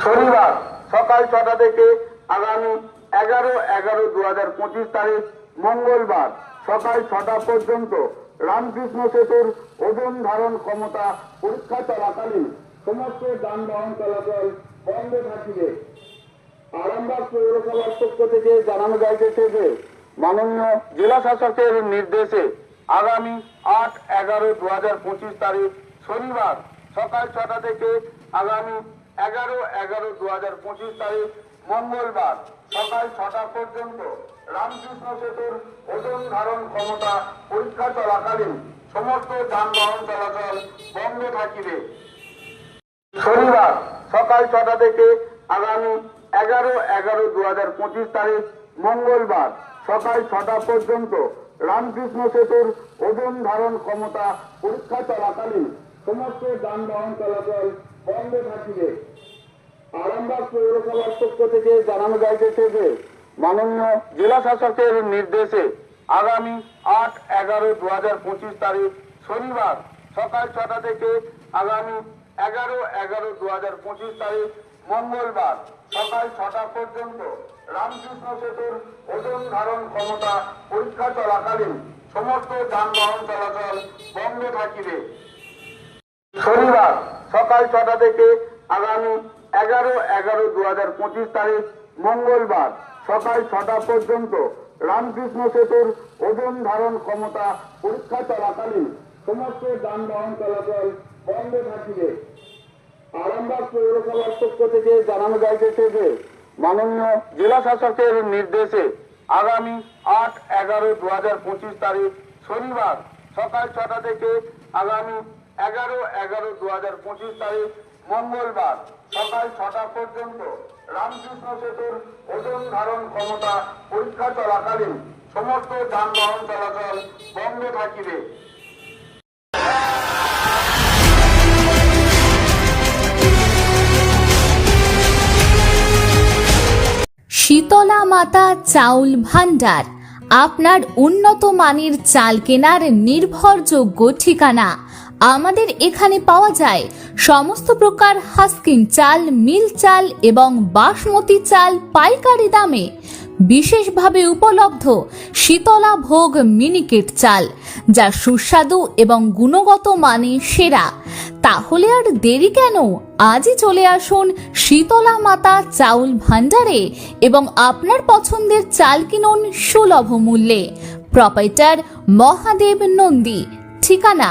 শনিবার সকাল ছটা থেকে আগামী এগারো এগারো দু হাজার পঁচিশ তারিখ মঙ্গলবার সকাল ছটা পর্যন্ত রামকৃষ্ণ সেতুর ওজন ধারণ ক্ষমতা পরীক্ষা চলাকালীন সমস্ত যানবাহন চলাচল বন্ধ থাকিবে। আরামবাগ পৌরসভার পক্ষ থেকে জানানো যাইতেছে যে মাননীয় জেলা শাসকের নির্দেশে আগামী আট এগারো দু হাজার পঁচিশ তারিখ শনিবার সকাল ছটা থেকে আগামী এগারো এগারো দু হাজার পঁচিশ তারিখ, মঙ্গলবার, সকাল ছটা পর্যন্ত রামকৃষ্ণ সেতুর ওজন ধারণ ক্ষমতা পরীক্ষা চলাকালীন সমস্ত যানবাহন চলাচল বন্ধ থাকিবে। শনিবার, সকাল ছটা থেকে আগামী এগারো এগারো দু হাজার পঁচিশ তারিখ, মঙ্গলবার, সকাল ছটা পর্যন্ত রামকৃষ্ণ সেতুর ওজন ধারণ ক্ষমতা পরীক্ষা চলাকালীন সমস্ত যানবাহন চলাচল বন্ধ থাকিবে আরামবাগ পৌরসভার পক্ষ থেকে জানানো যাইতেছে যে মাননীয় জেলা শাসকের নির্দেশে আগামী আট এগারো দু হাজার পঁচিশ তারিখ শনিবার সকাল ছটা থেকে আগামী এগারো এগারো দু হাজার পঁচিশ তারিখ মঙ্গলবার সকাল ছটা পর্যন্ত রামকৃষ্ণ সেতুর ওজন ধারণ ক্ষমতা পরীক্ষা চলাকালীন সমস্ত যানবাহন চলাচল বন্ধ থাকিবে। সকাল ছটা থেকে আগামী এগারো এগারো দু হাজার পঁচিশ তারিখ মঙ্গলবার সকাল ছটা পর্যন্ত রামকৃষ্ণ সেতুর ওজন ধারণ ক্ষমতা পরীক্ষা চলাকালীন সমস্ত যানবাহন চলাচল বন্ধ থাকিবে। আরামবাগ পৌরসভার পক্ষ থেকে জানানো যাইতেছে যে মাননীয় জেলা শাসকের নির্দেশে আগামী আট এগারো দু তারিখ শনিবার সকাল ছটা থেকে আগামী এগারো এগারো দু হাজার পঁচিশ তারিখ, মঙ্গলবার, সকাল ছটা পর্যন্ত রামকৃষ্ণ সেতুর ওজন ধারণ ক্ষমতা পরীক্ষা চলাকালীন সমস্ত যানবাহন চলাচল বন্ধ থাকিবে। শীতলা মাতা চাউল ভান্ডার আপনার উন্নত মানের চাল কেনার নির্ভরযোগ্য ঠিকানা আমাদের এখানে পাওয়া যায় সমস্ত প্রকার হাস্কিং চাল, মিল চাল এবং বাসমতি চাল পাইকারি দামে। বিশেষভাবে উপলব্ধ শীতলা ভোগ মিনিকেট চাল, যা সুস্বাদু এবং গুণগত মানে সেরা। তাহলে আর দেরি কেন? আজই চলে আসুন শীতলা মাতা চাউল ভান্ডারে এবং আপনার পছন্দের চাল কিনুন সুলভ মূল্যে। প্রপাইটার মহাদেব নন্দী, ঠিকানা